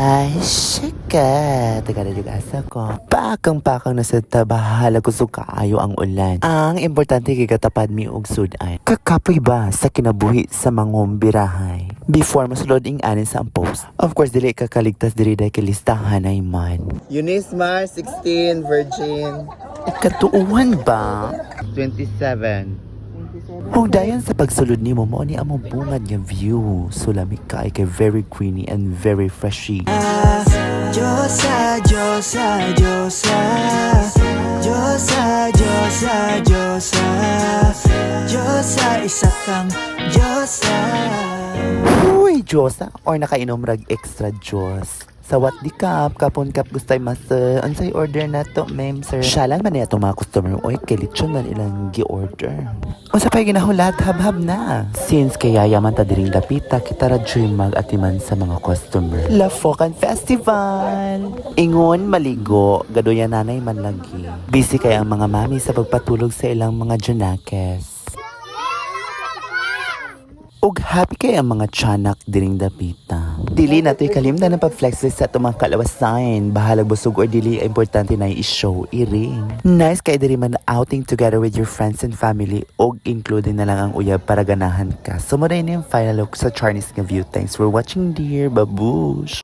Ay, syaka. Taga na yung asa ko. Pakang-pakang na sa tabahala ko so kaayo ang ulan. Ang importante kay katapad mi og sudan. Kakapoy ba sa kinabuhi sa mangong birahay? Before masulod ing anin sa ang post. Of course, dili ka kaligtas diri dahil kay listahan ay man. Eunice Mar, 16, Virgin. Katuuhan ba? 27. Kung dayan sa pagsulod ni mo, mo ni amo bungad nga view. Sulamik ka ay kay very queenie and very freshy. Diyosa, Diyosa, Diyosa Diyosa, Diyosa, Diyosa Diyosa, isa kang Diyosa Uy, Diyosa! Or nakainom rag extra Diyos. Sa what di kap, kapon kap gustay mas uh, ansay order na to, ma'am sir. Syalan man niya itong mga customer, oy, kilitsyon man ilang gi-order. O sa pa'y ginahulat, habhab na. Since kaya yaman ta diring dapita, kita radyo'y mag-atiman sa mga customer. La Focan Festival! Ingon, maligo, gadoya nanay man lagi. Busy kaya ang mga mami sa pagpatulog sa ilang mga junakes. ug happy kay ang mga tiyanak diring dapita. Dili na to'y kalimdan ng pag-flex sa itong mga kalawasan. Bahalag busog or dili, importante na i-show, i-ring. Nice kay diri man outing together with your friends and family ug including na lang ang uyab para ganahan ka. So mo na yun yung final look sa Chinese nga view. Thanks for watching dear. Babush!